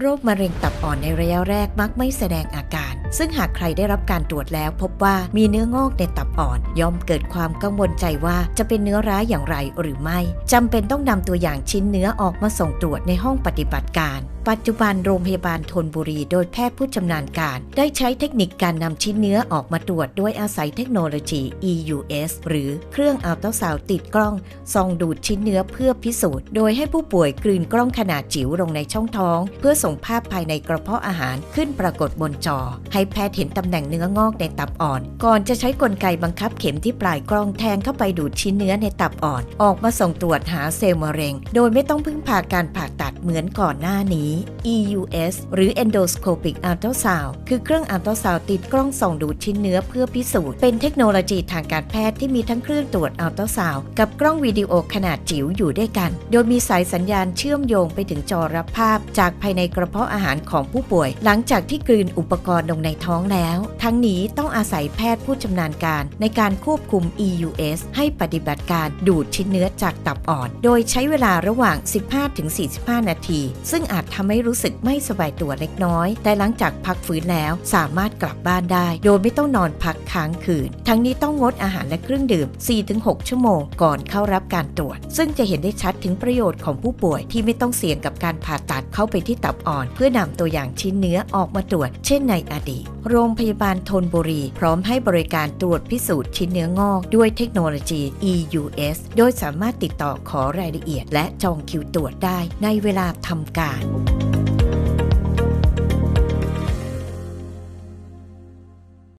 โรคมะเร็งตับอ่อนในระยะแรกมักไม่แสดงอาการ ซึ่งหากใครได้รับการตรวจแล้ว พบว่ามีเนื้องอกในตับอ่อน ย่อมเกิดความกังวลใจว่าจะเป็นเนื้อร้ายอย่างไรหรือไม่จำเป็นต้องนำตัวอย่างชิ้นเนื้อออกมาส่งตรวจในห้องปฏิบัติการ ปัจจุบันโรงพยาบาลทนบุรี โดยแพทย์ผู้ชำนาญการ ได้ใช้เทคนิคการนำชิ้นเนื้อออกมาตรวจ ด้วยอาศัยเทคโนโลยี EUS หรือเครื่องอัลตราซาวติดกล้องส่องดูดชิ้นเนื้อเพื่อพิสูจน์ โดยให้ผู้ป่วยกลืนกล้องขนาดจิ๋วลงในช่องท้อง เพื่อส่งภาพภายในกระเพาะอาหารขึ้นปรากฏบนจอ ให้แพทย์เห็นตำแหน่งเนื้องอกในตับอ่อน ก่อนจะใช้กลไกบังคับเข็มที่ปลายกล้องแทงเข้าไปดูดชิ้นเนื้อในตับอ่อน ออกมาส่งตรวจหาเซลล์มะเร็ง โดยไม่ต้องพึ่งพาการผ่าตัดเหมือนก่อนหน้านี้ EUS หรือ Endoscopic Ultrasound คือเครื่องอัลตราซาวติดกล้องส่องดูดชิ้นเนื้อเพื่อพิสูจน์ เป็นเทคโนโลยีทางการแพทย์ที่มีทั้งเครื่องตรวจอัลตราซาวกับกล้องวิดีโอขนาดจิ๋วอยู่ด้วยกัน โดยมีสายสัญญาณเชื่อมโยงไปถึงจอรับภาพ จากภายในกระเพาะอาหารของผู้ป่วย หลังจากที่กลืนอุปกรณ์ลงในท้องแล้ว ทั้งนี้ต้องอาศัยแพทย์ผู้ชำนาญการในการควบคุม EUS ให้ปฏิบัติการดูดชิ้นเนื้อจากตับอ่อน โดยใช้เวลาระหว่าง 15-45 นาที ซึ่งอาจทำให้รู้สึกไม่สบายตัวเล็กน้อย แต่หลังจากพักฟื้นแล้วสามารถกลับบ้านได้ โดยไม่ต้องนอนพักค้างคืน ทั้งนี้ต้องงดอาหารและเครื่องดื่ม 4-6 ชั่วโมงก่อนเข้ารับการตรวจ ซึ่งจะเห็นได้ชัดถึงประโยชน์ของผู้ป่วยที่ไม่ต้องเสี่ยงกับการผ่าตัดเข้าไปที่ตับอ่อน เพื่อนำตัวอย่างชิ้นเนื้อออกมาตรวจ เช่นในอดีตโรงพยาบาลทนบุรี พร้อมให้บริการตรวจพิสูจน์ชิ้นเนื้องอกด้วยเทคโนโลยี EUS โดยสามารถติดต่อขอรายละเอียด และจองคิวตรวจได้ในเวลาทำการ